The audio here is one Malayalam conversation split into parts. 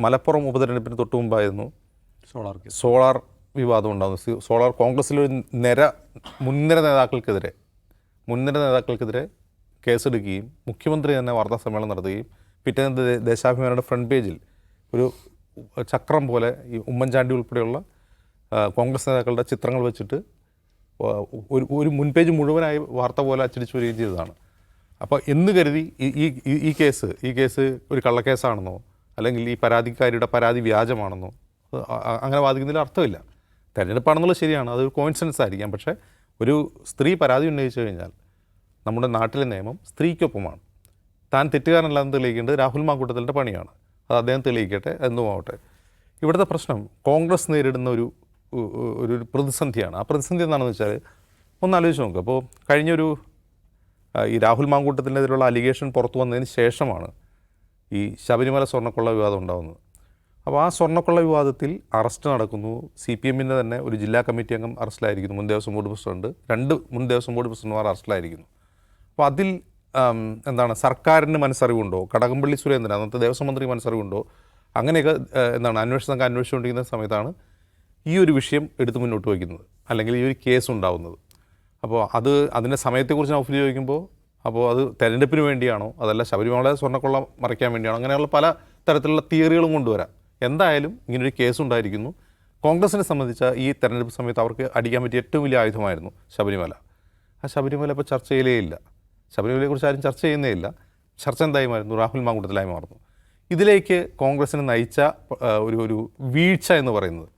മലപ്പുറം ഉപതെരഞ്ഞെടുപ്പിന് തൊട്ട് മുമ്പായിരുന്നു സോളാർ സോളാർ വിവാദം ഉണ്ടാകുന്നു. സോളാർ കോൺഗ്രസിലെ ഒരു നിര മുൻനിര നേതാക്കൾക്കെതിരെ മുൻനിര നേതാക്കൾക്കെതിരെ കേസെടുക്കുകയും മുഖ്യമന്ത്രി തന്നെ വാർത്താ സമ്മേളനം നടത്തുകയും പിറ്റേന്ന് ദേശാഭിമാനിയുടെ ഫ്രണ്ട് പേജിൽ ഒരു ചക്രം പോലെ ഈ ഉമ്മൻചാണ്ടി ഉൾപ്പെടെയുള്ള കോൺഗ്രസ് നേതാക്കളുടെ ചിത്രങ്ങൾ വെച്ചിട്ട് ഒരു ഒരു മുൻപേജ് മുഴുവനായി വാർത്ത പോലെ അച്ചടിച്ചു വരികയും ചെയ്തതാണ്. അപ്പോൾ എന്ന് കരുതി ഈ- ഈ കേസ് ഈ കേസ് ഒരു കള്ളക്കേസാണെന്നോ അല്ലെങ്കിൽ ഈ പരാതിക്കാരിയുടെ പരാതി വ്യാജമാണെന്നോ അങ്ങനെ വാദിക്കുന്നതിൽ അർത്ഥമില്ല. തിരഞ്ഞെടുപ്പാണെന്നുള്ളത് ശരിയാണ് അതൊരു കോൺസെൻസ് ആയിരിക്കാം. പക്ഷേ ഒരു സ്ത്രീ പരാതി ഉന്നയിച്ചു കഴിഞ്ഞാൽ നമ്മുടെ നാട്ടിലെ നിയമം സ്ത്രീക്കൊപ്പമാണ്. താൻ തെറ്റുകാരനല്ലാന്ന് തെളിയിക്കേണ്ടത് രാഹുൽ മാങ്കൂട്ടത്തിന്റെ പണിയാണ്. അത് അദ്ദേഹം തെളിയിക്കട്ടെ എന്നുമാവട്ടെ ഇവിടുത്തെ പ്രശ്നം കോൺഗ്രസ് നേരിടുന്ന ഒരു ഒരു പ്രതിസന്ധിയാണ്. ആ പ്രതിസന്ധി എന്താണെന്ന് വെച്ചാൽ ഒന്ന് ആലോചിച്ച് നോക്കുക അപ്പോൾ കഴിഞ്ഞൊരു ഈ രാഹുൽ മാങ്കൂട്ടത്തിനെതിരെയുള്ള അലിഗേഷൻ പുറത്തു വന്നതിന് ശേഷമാണ് ഈ ശബരിമല സ്വർണക്കൊള്ള വിവാദം ഉണ്ടാകുന്നത് അപ്പോൾ ആ സ്വർണക്കൊള്ള വിവാദത്തിൽ അറസ്റ്റ് നടക്കുന്നു. സി പി എമ്മിന്റെ തന്നെ ഒരു ജില്ലാ കമ്മിറ്റി അംഗം അറസ്റ്റിലായിരിക്കുന്നു. മുൻ ദേവസ്വം ബോർഡ് പ്രസിഡന്റ് രണ്ട് മുൻ ദേവസ്വം ബോർഡ് പ്രസിഡന്റുമാർ അറസ്റ്റിലായിരിക്കുന്നു. അപ്പോൾ അതിൽ എന്താണ് സർക്കാരിന് മനസ്സറിവുണ്ടോ? കടകംപള്ളി സുരേന്ദ്രൻ അന്നത്തെ ദേവസ്വം മന്ത്രി മനസ്സറിവുണ്ടോ? അങ്ങനെയൊക്കെ എന്താണ് അന്വേഷണം സംഘം അന്വേഷിച്ചുകൊണ്ടിരിക്കുന്ന സമയത്താണ് ഈ ഒരു വിഷയം എടുത്ത് മുന്നോട്ട് വയ്ക്കുന്നത്. അല്ലെങ്കിൽ ഈ ഒരു കേസ് ഉണ്ടാവുന്നത്. അപ്പോൾ അത് അതിന്റെ സമയത്തെക്കുറിച്ച് നൗഫിൽ ചോദിക്കുമ്പോൾ അപ്പോൾ അത് തെരഞ്ഞെടുപ്പിന് വേണ്ടിയാണോ? അതല്ല ശബരിമല സ്വർണക്കൊള്ള മറയ്ക്കാൻ വേണ്ടിയാണോ? അങ്ങനെയുള്ള പല തരത്തിലുള്ള തിയറികളും കൊണ്ടുവരാം. എന്തായാലും ഇങ്ങനൊരു കേസ് ഉണ്ടായിരിക്കുന്നു. കോൺഗ്രസിനെ സംബന്ധിച്ച ഈ തെരഞ്ഞെടുപ്പ് സമയത്ത് അവർക്ക് അടിക്കാൻ പറ്റിയ ഏറ്റവും വലിയ ആയുധമായിരുന്നു ശബരിമല. ആ ശബരിമല ഇപ്പോൾ ചർച്ച ചെയ്യലേ ഇല്ല. ശബരിമലയെക്കുറിച്ച് ആരും ചർച്ച ചെയ്യുന്നേ ഇല്ല. ചർച്ച എന്തായുമായിരുന്നു? രാഹുൽ മാങ്കൂട്ടത്തിലായി മാറുന്നു. ഇതിലേക്ക് കോൺഗ്രസിനെ നയിച്ച ഒരു ഒരു വീഴ്ച എന്ന് പറയുന്നത്.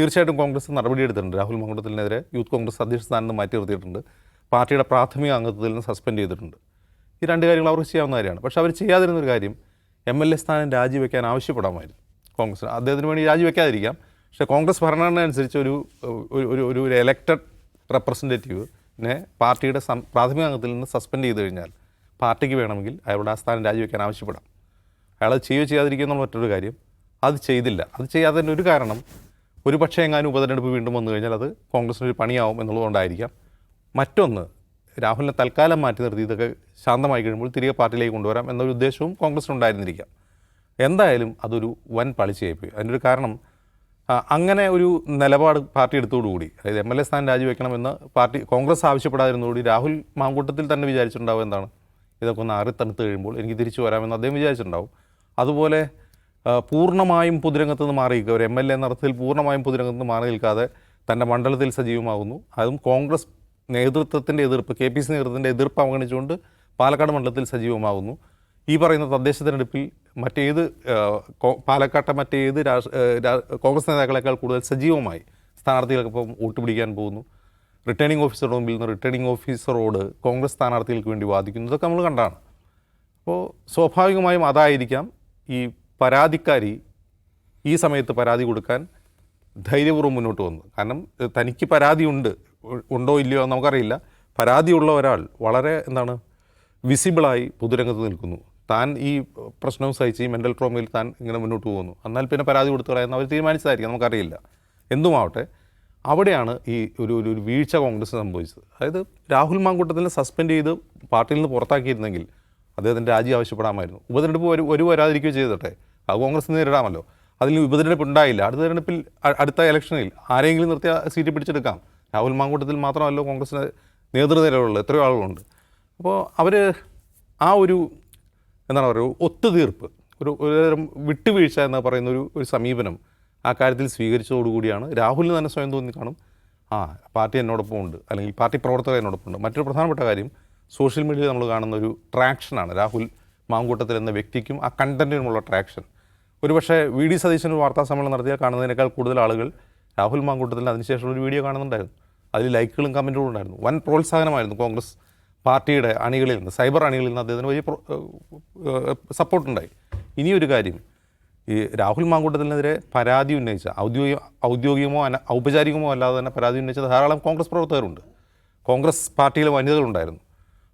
തീർച്ചയായിട്ടും കോൺഗ്രസ് നടപടിയെടുത്തിട്ടുണ്ട്. രാഹുൽ മാങ്കൂട്ടത്തിനെതിരെ യൂത്ത് കോൺഗ്രസ് അധ്യക്ഷ സ്ഥാനത്ത് മാറ്റി നിർത്തിയിട്ടുണ്ട്. പാർട്ടിയുടെ പ്രാഥമിക അംഗത്വത്തിൽ നിന്ന് സസ്പെൻഡ് ചെയ്തിട്ടുണ്ട്. ഈ രണ്ട് കാര്യങ്ങൾ അവർക്ക് ചെയ്യാവുന്ന കാര്യമാണ്. പക്ഷേ അവർ ചെയ്യാതിരുന്ന ഒരു കാര്യം എം എൽ എ സ്ഥാനം രാജിവെക്കാൻ ആവശ്യപ്പെടാമായിരുന്നു കോൺഗ്രസ് അദ്ദേഹത്തിന് വേണ്ടി രാജിവെക്കാതിരിക്കാം. പക്ഷേ കോൺഗ്രസ് ഭരണഘടന അനുസരിച്ച് ഒരു ഒരു ഒരു ഒരു എലക്റ്റഡ് റെപ്രസെന്റേറ്റീവിനെ പാർട്ടിയുടെ പ്രാഥമിക അംഗത്തിൽ നിന്ന് സസ്പെൻഡ് ചെയ്ത് കഴിഞ്ഞാൽ പാർട്ടിക്ക് വേണമെങ്കിൽ അയാളുടെ ആ സ്ഥാനം രാജിവെക്കാൻ ആവശ്യപ്പെടാം. അയാൾ ചെയ്യുകയോ ചെയ്യാതിരിക്കുക എന്നുള്ള മറ്റൊരു കാര്യം അത് ചെയ്തില്ല. അത് ചെയ്യാത്തതിന്റെ ഒരു കാരണം ഒരു പക്ഷേ എങ്ങാനും ഉപതെരഞ്ഞെടുപ്പ് വീണ്ടും വന്നു കഴിഞ്ഞാൽ അത് കോൺഗ്രസിന് ഒരു പണിയാവും എന്നുള്ളതുകൊണ്ടായിരിക്കാം. മറ്റൊന്ന് രാഹുലിനെ തൽക്കാലം മാറ്റി നിർത്തി ഇതൊക്കെ ശാന്തമായി കഴിയുമ്പോൾ തിരികെ പാർട്ടിയിലേക്ക് കൊണ്ടുവരാം എന്നൊരു ഉദ്ദേശവും കോൺഗ്രസിനുണ്ടായിരുന്നിരിക്കാം എന്തായാലും അതൊരു വൻ പളിച്ചയായിപ്പോയി അതിന്റെ ഒരു കാരണം അങ്ങനെ ഒരു നിലപാട് പാർട്ടി എടുത്തോടുകൂടി അതായത് എം എൽ എ സ്ഥാനം രാജിവെക്കണമെന്ന് പാർട്ടി കോൺഗ്രസ് ആവശ്യപ്പെടാതിരുന്നതോടുകൂടി രാഹുൽ മാങ്കൂട്ടത്തിൽ തന്നെ വിചാരിച്ചിട്ടുണ്ടാവും എന്താണ്? ഇതൊക്കെ ഒന്ന് ആറി തണുത്ത് കഴിയുമ്പോൾ എനിക്ക് തിരിച്ചു വരാമെന്ന് അദ്ദേഹം വിചാരിച്ചിട്ടുണ്ടാവും. അതുപോലെ പൂർണമായും പൊതുരംഗത്ത് നിന്ന് മാറി നിൽക്കുക ഒരു എം എൽ എ അർത്ഥത്തിൽ പൂർണമായും പൊതുരംഗത്ത് നിന്ന് മാറി നിൽക്കാതെ തന്റെ മണ്ഡലത്തിൽ സജീവമാകുന്നു. അതും കോൺഗ്രസ് നേതൃത്വത്തിന്റെ എതിർപ്പ് കെ പി സി നേതൃത്വത്തിന്റെ എതിർപ്പ് അവഗണിച്ചുകൊണ്ട് പാലക്കാട് മണ്ഡലത്തിൽ സജീവമാകുന്നു ഈ പറയുന്ന തദ്ദേശ തെരഞ്ഞെടുപ്പിൽ മറ്റേത് പാലക്കാട്ടെ മറ്റേത് കോൺഗ്രസ് നേതാക്കളെക്കാൾ കൂടുതൽ സജീവമായി സ്ഥാനാർത്ഥികൾക്കൊപ്പം വോട്ട് പിടിക്കാൻ പോകുന്നു. റിട്ടേണിംഗ് ഓഫീസറുടെ മുമ്പിൽ നിന്ന് റിട്ടേണിംഗ് ഓഫീസറോട് കോൺഗ്രസ് സ്ഥാനാർത്ഥികൾക്ക് വേണ്ടി വാദിക്കുന്നു. ഇതൊക്കെ നമ്മൾ കണ്ടാണ്. അപ്പോൾ സ്വാഭാവികമായും അതായിരിക്കാം ഈ പരാതിക്കാരി ഈ സമയത്ത് പരാതി കൊടുക്കാൻ ധൈര്യപൂർവം മുന്നോട്ട് വന്നു കാരണം തനിക്ക് പരാതിയുണ്ട് ഉണ്ടോ ഇല്ലയോ എന്ന് നമുക്കറിയില്ല. പരാതിയുള്ള ഒരാൾ വളരെ എന്താണ് വിസിബിളായി പൊതുരംഗത്ത് നിൽക്കുന്നു. താൻ ഈ പ്രശ്നവും സഹിച്ച് ഈ മെന്റൽ ട്രോമയിൽ താൻ ഇങ്ങനെ മുന്നോട്ട് പോകുന്നു. എന്നാൽ പിന്നെ പരാതി കൊടുത്തു കളയുന്ന അവർ തീരുമാനിച്ചതായിരിക്കും നമുക്കറിയില്ല. എന്തുമാവട്ടെ അവിടെയാണ് ഈ ഒരു ഒരു ഒരു വീഴ്ച കോൺഗ്രസ് സംഭവിച്ചത്. അതായത് രാഹുൽ മാങ്കൂട്ടത്തിനെ സസ്പെൻഡ് ചെയ്ത് പാർട്ടിയിൽ നിന്ന് പുറത്താക്കിയിരുന്നെങ്കിൽ അദ്ദേഹത്തിന്റെ രാജി ആവശ്യപ്പെടാമായിരുന്നു. ഉപതെരഞ്ഞെടുപ്പ് ഒരു ഒരു വരാതിരിക്കുകയോ ചെയ്തോട്ടെ അത് കോൺഗ്രസ് നേരിടാമല്ലോ. അതിൽ ഉപതെരഞ്ഞെടുപ്പ് ഉണ്ടായില്ല. അടുത്ത തെരഞ്ഞെടുപ്പിൽ അടുത്ത ഇലക്ഷനിൽ ആരെങ്കിലും നിർത്തിയ സീറ്റ് പിടിച്ചെടുക്കാം. രാഹുൽ മാങ്കൂട്ടത്തിൽ മാത്രമല്ല കോൺഗ്രസിന് നേതൃനിരകളുള്ള എത്രയോ ആളുകളുണ്ട്. അപ്പോൾ അവർ ആ ഒരു എന്താണ് പറയുക ഒത്തുതീർപ്പ് ഒരു ഒരുതരം വിട്ടുവീഴ്ച എന്ന് പറയുന്ന ഒരു ഒരു സമീപനം ആ കാര്യത്തിൽ സ്വീകരിച്ചതോടുകൂടിയാണ് രാഹുലിന് തന്നെ സ്വയം തോന്നി കാണും. ആ പാർട്ടി എന്നോടൊപ്പം ഉണ്ട് അല്ലെങ്കിൽ പാർട്ടി പ്രവർത്തകർ എന്നോടൊപ്പം ഉണ്ട്. മറ്റൊരു പ്രധാനപ്പെട്ട കാര്യം സോഷ്യൽ മീഡിയയിൽ നമ്മൾ കാണുന്ന ഒരു ട്രാക്ഷനാണ് രാഹുൽ മാങ്കൂട്ടത്തിൽ എന്ന വ്യക്തിക്കും ആ കണ്ടന്റിനുമുള്ള ട്രാക്ഷൻ. ഒരുപക്ഷെ വി ഡി സതീശൻ വാർത്താ സമ്മേളനം നടത്തിയാൽ കാണുന്നതിനേക്കാൾ കൂടുതൽ ആളുകൾ രാഹുൽ മാങ്കൂട്ടത്തിൽ അതിനുശേഷം ഒരു വീഡിയോ കാണുന്നുണ്ടായിരുന്നു. അതിൽ ലൈക്കുകളും കമന്റുകളും ഉണ്ടായിരുന്നു. വൻ പ്രോത്സാഹനമായിരുന്നു കോൺഗ്രസ് പാർട്ടിയുടെ അണികളിൽ നിന്ന് സൈബർ അണികളിൽ നിന്ന് അദ്ദേഹത്തിന് വലിയ സപ്പോർട്ടുണ്ടായി. ഇനിയൊരു കാര്യം ഈ രാഹുൽ മാങ്കൂട്ടത്തിനെതിരെ പരാതി ഉന്നയിച്ച ഔദ്യോഗിക ഔദ്യോഗികമോ അന ഔപചാരികമോ അല്ലാതെ തന്നെ പരാതി ഉന്നയിച്ച ധാരാളം കോൺഗ്രസ് പ്രവർത്തകരുണ്ട്. കോൺഗ്രസ് പാർട്ടിയിലെ വനിതകളുണ്ടായിരുന്നു.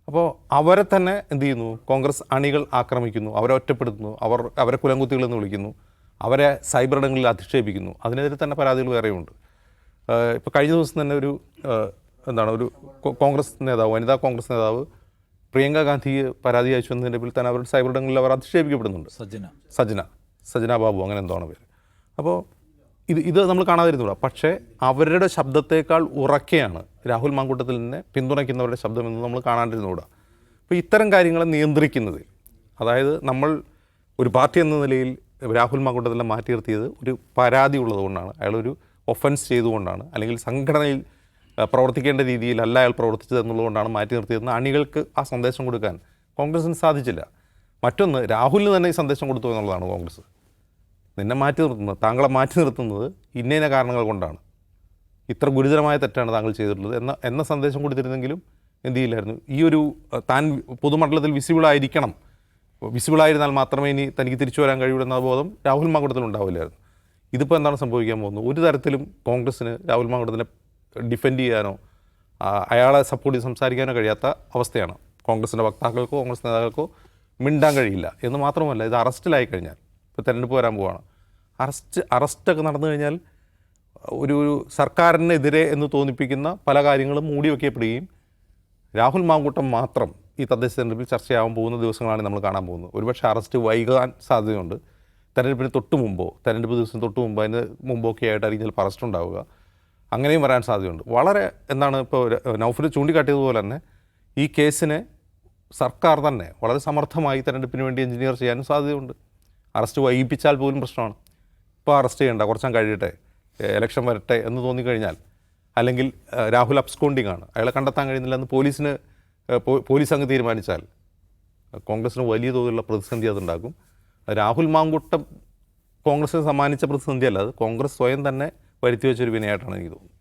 അപ്പോൾ അവരെ തന്നെ എന്ത് ചെയ്യുന്നു? കോൺഗ്രസ് അണികൾ ആക്രമിക്കുന്നു അവരെ ഒറ്റപ്പെടുത്തുന്നു അവർ അവരെ കുലംകുത്തികളെന്ന് വിളിക്കുന്നു. അവരെ സൈബർ ഇടങ്ങളിൽ അധിക്ഷേപിക്കുന്നു. അതിനെതിരെ തന്നെ പരാതികൾ വേറെയുണ്ട്. ഇപ്പോൾ കഴിഞ്ഞ ദിവസം തന്നെ ഒരു എന്താണ് ഒരു കോൺഗ്രസ് നേതാവ് വനിതാ കോൺഗ്രസ് നേതാവ് പ്രിയങ്ക ഗാന്ധിയെ പരാതി അയച്ചു എന്നതിന്റെ പേരിൽ തന്നെ അവരുടെ സൈബർ ഇടങ്ങളിൽ അവർ അധിക്ഷേപിക്കപ്പെടുന്നുണ്ട്. സജന സജന സജന ബാബു അങ്ങനെ എന്തോ ആണ് പേര്. അപ്പോൾ ഇത് ഇത് നമ്മൾ കാണാതിരുന്നില്ല പക്ഷേ അവരുടെ ശബ്ദത്തേക്കാൾ ഉറക്കെയാണ് രാഹുൽ മാങ്കൂട്ടത്തിൽ നിന്ന് പിന്തുണയ്ക്കുന്നവരുടെ ശബ്ദം എന്ന് നമ്മൾ കാണാണ്ടിരുന്നുകൂടാ അപ്പോൾ ഇത്തരം കാര്യങ്ങളെ നിയന്ത്രിക്കുന്നത് അതായത് നമ്മൾ ഒരു പാർട്ടി എന്ന നിലയിൽ രാഹുൽ മാങ്കൂട്ടത്തിനെ മാറ്റി നിർത്തിയത് ഒരു പരാതി ഉള്ളതുകൊണ്ടാണ് അയാളൊരു ഒഫൻസ് ചെയ്തുകൊണ്ടാണ് അല്ലെങ്കിൽ സംഘടനയിൽ പ്രവർത്തിക്കേണ്ട രീതിയിലല്ല അയാൾ പ്രവർത്തിച്ചത് എന്നുള്ളതുകൊണ്ടാണ് മാറ്റി നിർത്തിയതെന്ന് അണികൾക്ക് ആ സന്ദേശം കൊടുക്കാൻ കോൺഗ്രസിന് സാധിച്ചില്ല. മറ്റൊന്ന് രാഹുലിന് തന്നെ ഈ സന്ദേശം കൊടുത്തു എന്നുള്ളതാണ് കോൺഗ്രസ്. നിന്നെ മാറ്റി നിർത്തുന്നത് താങ്കളെ മാറ്റി നിർത്തുന്നത് ഇന്ന കാരണങ്ങൾ കൊണ്ടാണ്. ഇത്ര ഗുരുതരമായ തെറ്റാണ് താങ്കൾ ചെയ്തിട്ടുള്ളത് എന്ന എന്ന സന്ദേശം കൊടുത്തിരുന്നെങ്കിലും എന്ത് ചെയ്യില്ലായിരുന്നു? ഈ ഒരു താൻ പൊതുമണ്ഡലത്തിൽ വിസിബിൾ ആയിരിക്കണം വിസിബിൾ ആയിരുന്നാൽ മാത്രമേ ഇനി തനിക്ക് തിരിച്ചു വരാൻ കഴിയൂ എന്ന ബോധം രാഹുൽ മാങ്കുടത്തിൽ ഉണ്ടാവില്ലായിരുന്നു. ഇതിപ്പോൾ എന്താണ് സംഭവിക്കാൻ പോകുന്നത്? ഒരു തരത്തിലും കോൺഗ്രസ്സിന് രാഹുൽ മാങ്കുടത്തിനെ ഡിഫെൻഡ് ചെയ്യാനോ അയാളെ സപ്പോർട്ട് ചെയ്ത് സംസാരിക്കാനോ കഴിയാത്ത അവസ്ഥയാണ്. കോൺഗ്രസിന്റെ വക്താക്കൾക്കോ കോൺഗ്രസ് നേതാക്കൾക്കോ മിണ്ടാൻ കഴിയില്ല. എന്ന് മാത്രമല്ല ഇത് അറസ്റ്റിലായി കഴിഞ്ഞാൽ ഇപ്പോൾ തെരഞ്ഞെടുപ്പ് വരാൻ പോവാണ്. അറസ്റ്റ് അറസ്റ്റൊക്കെ നടന്നു കഴിഞ്ഞാൽ ഒരു ഒരു സർക്കാരിനെതിരെ എന്ന് തോന്നിപ്പിക്കുന്ന പല കാര്യങ്ങളും മൂടി വയ്ക്കപ്പെടുകയും രാഹുൽ മാങ്കൂട്ടം മാത്രം ഈ തദ്ദേശ തെരഞ്ഞെടുപ്പിൽ ചർച്ചയാവാൻ പോകുന്ന ദിവസങ്ങളാണ് നമ്മൾ കാണാൻ പോകുന്നത്. ഒരുപക്ഷെ അറസ്റ്റ് വൈകാൻ സാധ്യതയുണ്ട്. തെരഞ്ഞെടുപ്പിന് തൊട്ട് മുമ്പോ തെരഞ്ഞെടുപ്പ് ദിവസം തൊട്ട് മുമ്പ് അതിന് മുമ്പോ ഒക്കെ ആയിട്ടായിരിക്കും ചിലപ്പോൾ അറസ്റ്റ് ഉണ്ടാവുക. അങ്ങനെയും വരാൻ സാധ്യതയുണ്ട്. വളരെ എന്താണ് ഇപ്പോൾ നൗഫിൽ ചൂണ്ടിക്കാട്ടിയതുപോലെ തന്നെ ഈ കേസിനെ സർക്കാർ തന്നെ വളരെ സമർത്ഥമായി തെരഞ്ഞെടുപ്പിന് വേണ്ടി എഞ്ചിനീയർ ചെയ്യാനും സാധ്യതയുണ്ട്. അറസ്റ്റ് വൈകിപ്പിച്ചാൽ പോലും പ്രശ്നമാണ്. ഇപ്പോൾ അറസ്റ്റ് ചെയ്യേണ്ട കുറച്ചും കഴിയട്ടെ ഇലക്ഷൻ വരട്ടെ എന്ന് തോന്നിക്കഴിഞ്ഞാൽ അല്ലെങ്കിൽ രാഹുൽ അബ്സ്കോണ്ടിങ് ആണ്. അയാളെ കണ്ടെത്താൻ കഴിയുന്നില്ല എന്ന് പോലീസിന് പോലീസ് അങ്ങ് തീരുമാനിച്ചാൽ കോൺഗ്രസിന് വലിയ തോതിലുള്ള പ്രതിസന്ധി അതുണ്ടാക്കും രാഹുൽ മാങ്കുട്ടം കോൺഗ്രസിന് സമ്മാനിച്ച പ്രതിസന്ധിയല്ല അത് കോൺഗ്രസ് സ്വയം തന്നെ വരുത്തി വെച്ചൊരു വിനയായിട്ടാണ് എനിക്ക് തോന്നുന്നത്.